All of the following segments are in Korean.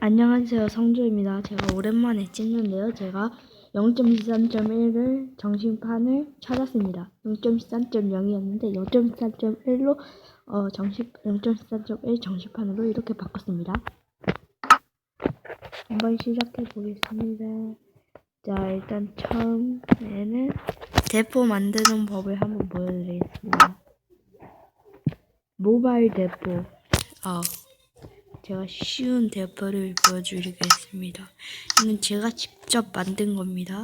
안녕하세요. 성조입니다. 제가 오랜만에 찍는데요. 제가 0.13.1을 정신판을 찾았습니다. 0.13.0이었는데 0.13.1로 어, 정식 0.13.1 정식판으로 이렇게 바꿨습니다. 한번 시작해 보겠습니다. 자, 일단 처음에는 대포 만드는 법을 한번 보여드리겠습니다. 모바일 대포. 어, 제가 쉬운 대포를 보여드리겠습니다. 이는 제가 직접 만든 겁니다.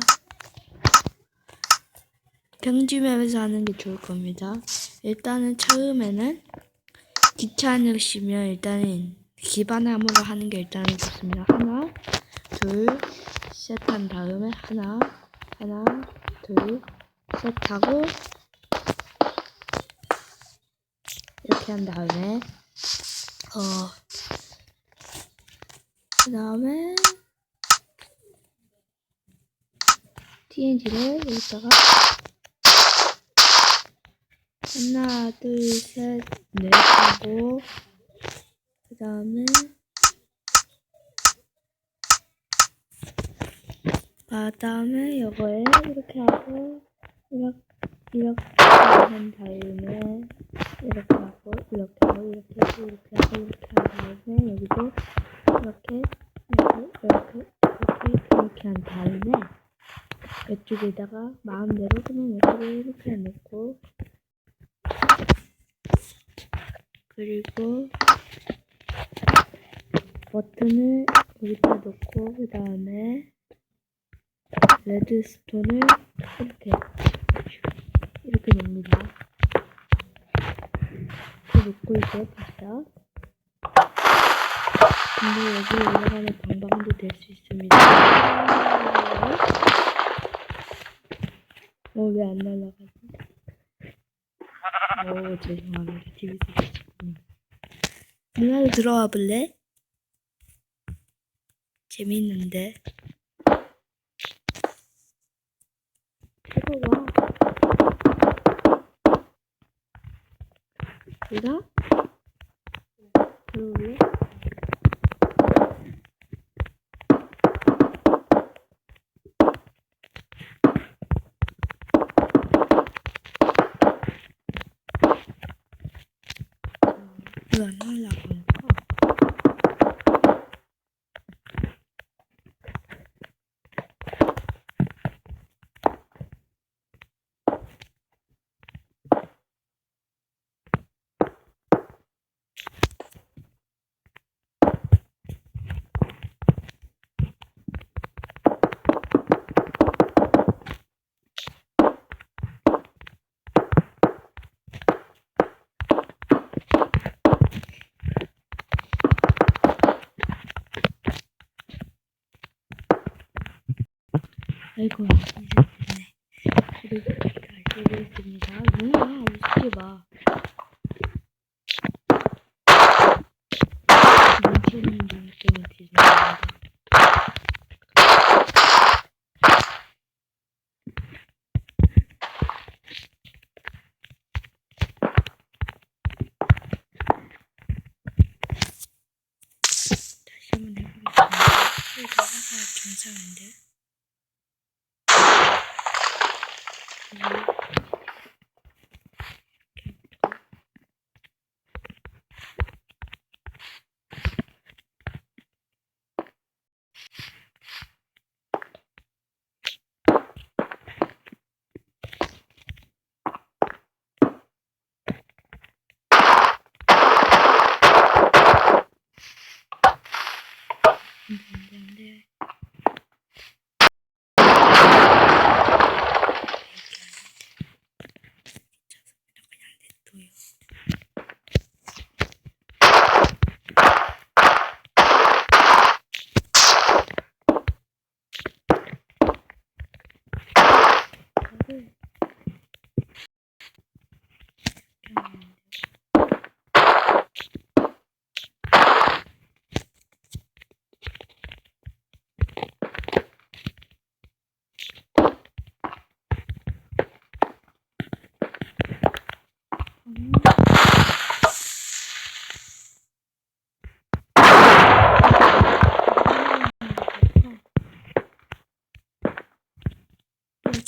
평지맵에서 하는 게 좋을 겁니다. 일단은 처음에는 귀찮으시면 일단은 기반함으로 하는 게 일단은 좋습니다. 하나, 둘, 셋 한 다음에 하나, 하나, 둘, 셋 하고 이렇게 한 다음에 어, 그 다음에 TNG를 여기다가 하나, 둘, 셋, 넷 하고 그 다음에 그 다음에 이거에 이렇게 하고 이렇게 이렇게 한 다음에 이렇게 하고 이렇게 하고 이렇게 하고 이렇게 하고 이렇게 한 다음에 여기도 이렇게 이렇게 이렇게 이렇게 이렇게 한 다음에 이쪽에다가 마음대로 그냥 이렇게 이렇게 놓고 그리고 버튼을 여기다 놓고 그 다음에 레드스톤을 이렇게 이렇게 놓습니다. 이렇게 놓고 이제 바짝 근데 여기 올라가는 방방도 될 수 있습니다. 어, 왜 안 날아가지? 오, 죄송합니다. TV 소리군요. 누나도 들어와 볼래? 재밌는데. 들어와. 누나? 들어올래? 왜안 날라가니까? 아이고, 됐네. 그리고 알려드리겠습니다. 누나, 웃지 마. 눈치는 분 때문에 죄송합니다. 다시 한번 해보겠습니다. 여기다가 정상인데. 안돼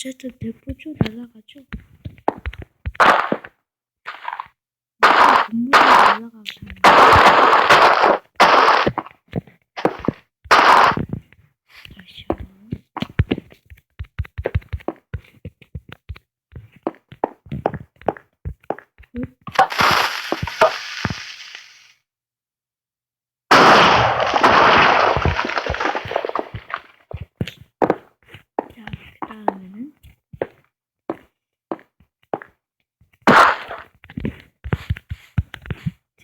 어쨌든 100%쭉 날라가죠. 전부 다 날라가고.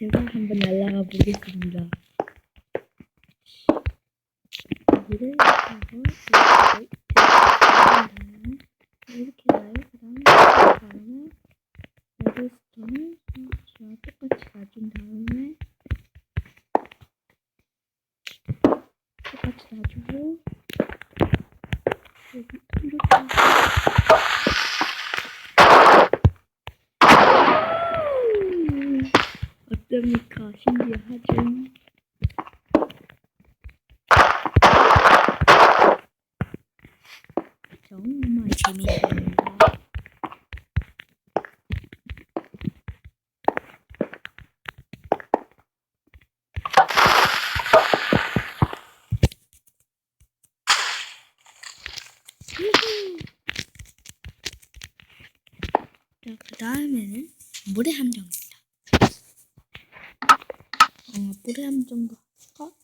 제가 한번 날아가 보겠습니다. 여기를 하고 이렇게 나요. 그 다음에 레드스톤을 저와 똑같이 놔준 다음에 똑같이 놔주고 여기 이렇게 음, 어떻습니까? 신기하죠? 정말 재미있습니다. 유후. 자, 그 다음에는 물의 함정입니다. 어, 물의 함정도 할까?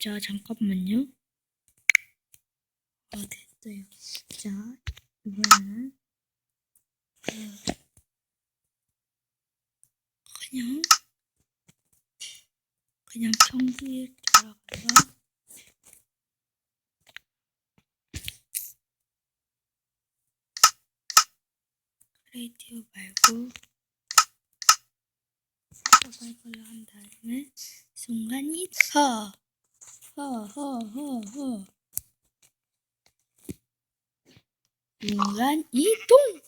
자, 잠깐만요. 아, 됐어요. 자, 이번에는 어, 그냥 그냥 평소에 돌아가서 크리에이티브 말고 서바이벌로 한 다음에 순간이 허 허허허허. 순간 이동.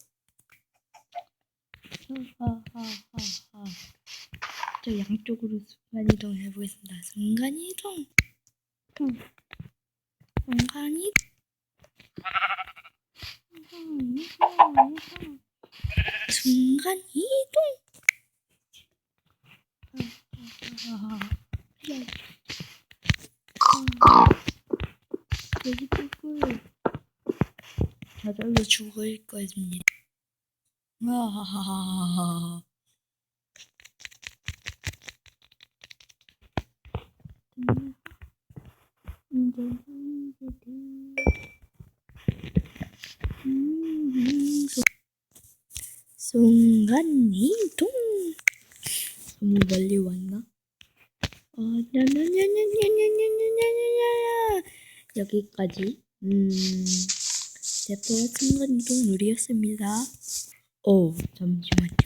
허허허허허. 저 양쪽으로 순간 이동 해보겠습니다. 순간 이동. 순간 이동 순간 이동 여기 뚫고 저절로 죽을 것입니다. 아하하하하. 순간 이동 너무 멀리 왔나? 어, 여기까지 음 대포 순간 이동 놀이였습니다. 오, 잠시만요.